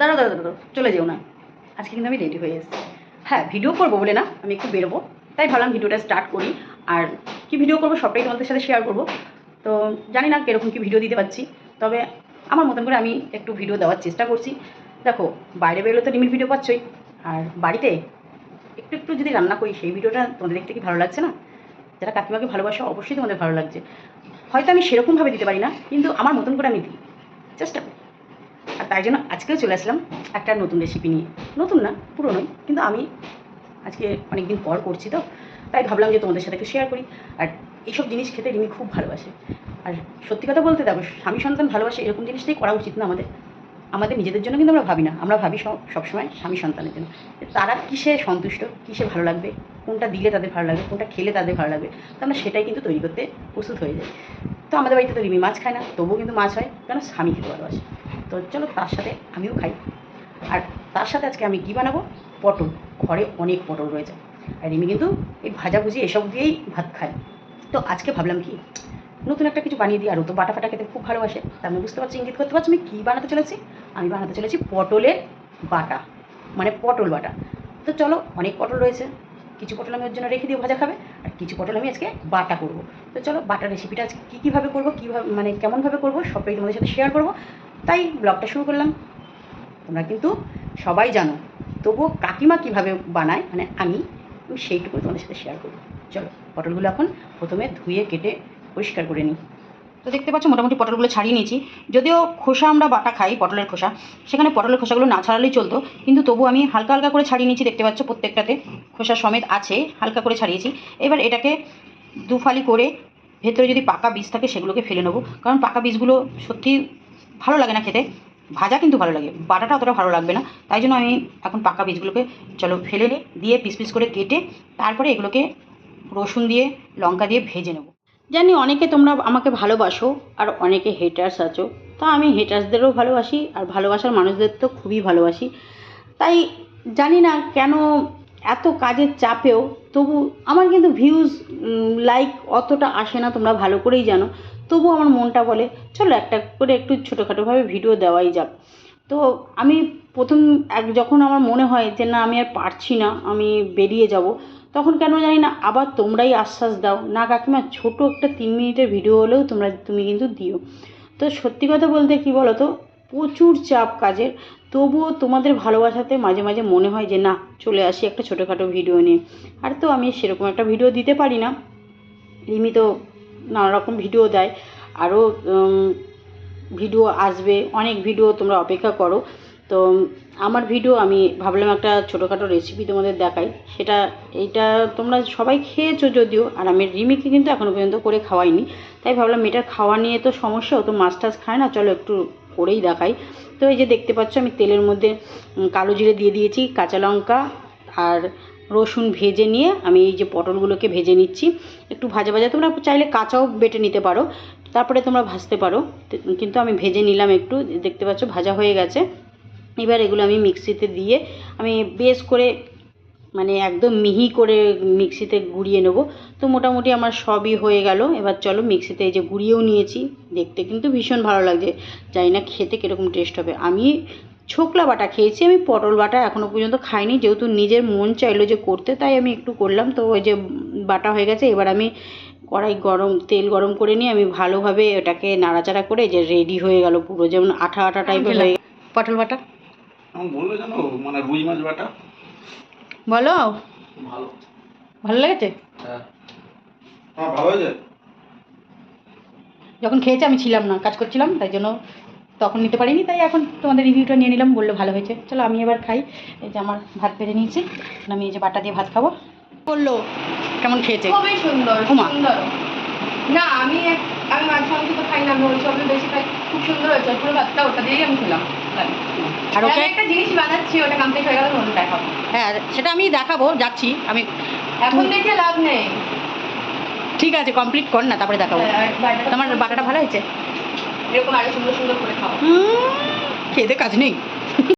দাঁড়াও দাঁড়াও দাঁড়াও চলে যেও না। আজকে কিন্তু আমি রেডি হয়ে এসেছি। হ্যাঁ ভিডিও করব বলে না, আমি একটু বেরোবো। তাই ভাবলাম ভিডিওটা স্টার্ট করি। আর কি ভিডিও করব সবটাই তোমাদের সাথে শেয়ার করব। তো জানি না কীরকম কি ভিডিও দিতে পারছি। তবে আমার মতন করে আমি একটু ভিডিও দেওয়ার চেষ্টা করছি। দেখো, বাইরে বেরোলে তো লিমিট ভিডিও পাচ্ছই। আর বাড়িতে একটু একটু যদি রান্না করি, সেই ভিডিওটা তোমাদের দেখতে কি ভালো লাগছে না? যারা কাকিমাকে ভালোবাসো, অবশ্যই তোমাদের ভালো লাগছে। হয়তো আমি সেরকমভাবে দিতে পারি না, কিন্তু আমার মতন করে আমি দিই। চেষ্টা করি। তাই জন্য আজকেও চলে আসলাম একটা নতুন রেসিপি নিয়ে। নতুন না, পুরনোই, কিন্তু আমি আজকে অনেক দিন পর করছি তো, তাই ভাবলাম যে তোমাদের সাথে শেয়ার করি। আর এইসব জিনিস খেতে রিমি খুব ভালোবাসে। আর সত্যি কথা বলতে দেখো, স্বামী সন্তান ভালোবাসে এরকম জিনিসটাই করা উচিত না আমাদের। আমাদের নিজেদের জন্য কিন্তু আমরা ভাবি না, আমরা ভাবি সব, সবসময় স্বামী সন্তানের জন্য। তারা কিসে সন্তুষ্ট, কিসে ভালো লাগবে, কোনটা দিলে তাদের ভালো লাগবে, কোনটা খেলে তাদের ভালো লাগবে, তো আমরা সেটাই কিন্তু তৈরি করতে প্রস্তুত হয়ে যাই। তো আমাদের বাড়িতে তো রিমি মাছ খায় না, তবুও কিন্তু মাছ হয়, কেন স্বামী খেতে ভালোবাসে। তো চলো তার সাথে আমিও খাই। আর তার সাথে আজকে আমি কী বানাবো? পটল। ঘরে অনেক পটল রয়েছে। আর রিমি কিন্তু এই ভাজাভুজি এসব দিয়েই ভাত খায়। তো আজকে ভাবলাম কি, নতুন একটা কিছু বানিয়ে দিই। আর ও তো বাটা ফাটা খেতে খুব ভালোবাসে। তা আমি বুঝতে পারছি, ইঙ্গিত করতে পারছি, আমি কী বানাতে চলেছি? আমি বানাতে চলেছি পটলের বাটা। মানে পটল বাটা। তো চলো, অনেক পটল রয়েছে। কিছু পটল আমি ওর জন্য রেখে দিয়ে ভাজা খাবে। আর কিছু পটল আমি আজকে বাটা করব। তো চলো বাটা রেসিপিটা আজকে কী কীভাবে করব কীভাবে মানে কেমনভাবে করব, সবটাই তোমাদের সাথে শেয়ার করব। তাই ব্লগটা শুরু করলাম। তোমরা কিন্তু সবাই জানো, তবুও কাকিমা কীভাবে বানায় মানে আমি আমি সেইটুকু তোমাদের সাথে শেয়ার করব। চলো, পটলগুলো এখন প্রথমে ধুয়ে, কেটে, পরিষ্কার করে নিই। তো দেখতে পাচ্ছ, মোটামুটি পটলগুলো ছাড়িয়ে নিয়েছি। যদিও খোসা আমরা বাটা খাই, পটলের খোসা, সেখানে পটলের খোসাগুলো না ছাড়ালেই চলতো। কিন্তু তবু আমি হালকা হালকা করে ছাড়িয়ে নিয়েছি, দেখতে পাচ্ছ প্রত্যেকটাতে। খোসা সমেত আছে, হালকা করে ছাড়িয়েছি। এবার এটাকে দুফালি করে ভেতরে যদি পাকা বীজ থাকে, সেগুলোকে ফেলে নেব। কারণ পাকা বীজগুলো সত্যি ভালো লাগে না খেতে। ভাজা কিন্তু ভালো লাগে, বাটাটা অতটা ভালো লাগবে না। তাই জন্য আমি এখন পাকা বীজগুলোকে, চলো ফেলে নিই দিয়ে পিস পিস করে কেটে তারপরে এগুলোকে রসুন দিয়ে, লঙ্কা দিয়ে ভেজে নেব। জানি অনেকে তোমরা আমাকে ভালোবাসো আর অনেকে হেটার্স আছো। তা আমি হেটার্সদেরও ভালোবাসি আর ভালোবাসার মানুষদের তো খুবই ভালোবাসি। তাই জানি না কেন এত কাজের চাপেও তবু আমার কিন্তু ভিউজ লাইক অতটা আসে না, তোমরা ভালো করেই জানো। তবু আমার মনটা বলে, চলো একটা করে একটু ছোটোখাটোভাবে ভিডিও দেওয়াই যাক। তো আমি প্রথম এক, যখন আমার মনে হয় যে, না, আমি আর পারছি না, আমি বেরিয়ে যাব, তখন কেন জানি না, আবার তোমরাই আশ্বাস দাও। না, কাকিমা, ছোটো একটা তিন মিনিটের ভিডিও হলেও তোমরা, তুমি কিন্তু দিও। তো সত্যি কথা বলতে কি বলো তো প্রচুর চাপ কাজের। তবুও তোমাদের ভালোবাসাতে মাঝে মাঝে মনে হয় যে, না, চলে আসি একটা ছোটোখাটো ভিডিও নিয়ে। আর তো আমি সেরকম একটা ভিডিও দিতে পারি না। রিমি তো নানা রকম ভিডিও দেয় আরও ভিডিও আসবে, অনেক ভিডিও তোমরা অপেক্ষা করো। তো, আমার ভিডিও আমি ভাবলাম একটা ছোটোখাটো রেসিপি তোমাদের দেখাই। সেটা এইটা তোমরা সবাই খেয়েছো যদিও, আর আমি রিমিকে কিন্তু এখনও পর্যন্ত করে খাওয়াইনি। তাই ভাবলাম এটার খাওয়া নিয়ে তো সমস্যা, ও তো মাছ টাছ খায় না, চলো একটু করেই দেখাই। তো এই যে দেখতে পাচ্ছ, আমি তেলের মধ্যে কালো জিরে দিয়ে দিয়েছি, কাঁচা লঙ্কা আর রসুন ভেজে নিয়ে আমি এই যে পটলগুলোকে ভেজে নিচ্ছি। একটু ভাজা ভাজা, তোমরা চাইলে কাঁচাও বেটে নিতে পারো, তারপরে তোমরা ভাজতে পারো। কিন্তু আমি ভেজে নিলাম একটু, দেখতে পাচ্ছ ভাজা হয়ে গেছে। এবার এগুলো আমি মিক্সিতে দিয়ে আমি বেশ করে মানে একদম মিহি করে মিক্সিতে গুঁড়িয়ে নেব। তো মোটামুটি আমার সবই হয়ে গেল। এবার চলো মিক্সিতে এই যে গুঁড়িয়েও নিয়েছি। দেখতে কিন্তু ভীষণ ভালো লাগছে। জানি না খেতে কীরকম টেস্ট হবে। আমি ছোকলা বাটা খেয়েছি। আমি পটল বাটা এখনও পর্যন্ত খাইনি। যেহেতু নিজের মন চাইলো যে করতে তাই আমি একটু করলাম। তো ওই যে বাটা হয়ে গেছে। এবার আমি কড়াই গরম তেল গরম করে নিয়ে আমি ভালোভাবে ওটাকে নাড়াচাড়া করে যে রেডি হয়ে গেল পুরো। যেমন আঠা আঠা টাইপের হয়ে পটল বাটা? জানো মানে রুই মাছ বাটা? বলো? ভালো। ভালো লেগেছে? হ্যাঁ। হয়েছে। যখন খেয়েছে আমি ছিলাম না কাজ করছিলাম তাই জন্য তখন নিতে পারিনি তাই এখন তোমাদের রিভিউটা নিয়ে নিলাম বলল ভালো হয়েছে। চলো আমি এবার খাই। এই যে আমার ভাত পেরে নিয়েছি আমি এই যে বাটা দিয়ে ভাত খাব। বলল কেমন খেয়েছে? খুবই সুন্দর। সুন্দর। না আমি আমি মাছ মাংস তো খাই না আমি ওই সবই বেশি খাই খুব সুন্দর হয়েছে পুরো ভাতটা ওটা দিয়েই আমি খেলাম। আর ওকে একটা জিনিস বানাচ্ছি ওটা কমপ্লিট হয়ে গেলে ওটা দেখাবো। হ্যাঁ সেটা আমি দেখাবো যাচ্ছি। আমি এখন দেখে লাভ নেই। ঠিক আছে কমপ্লিট কর না তারপরে দেখাবো। বাটাটা- তোমার বাটাটা ভালো হয়েছে? এরকম আরও সুন্দর সুন্দর করে খাও খেতে কাজ নেই।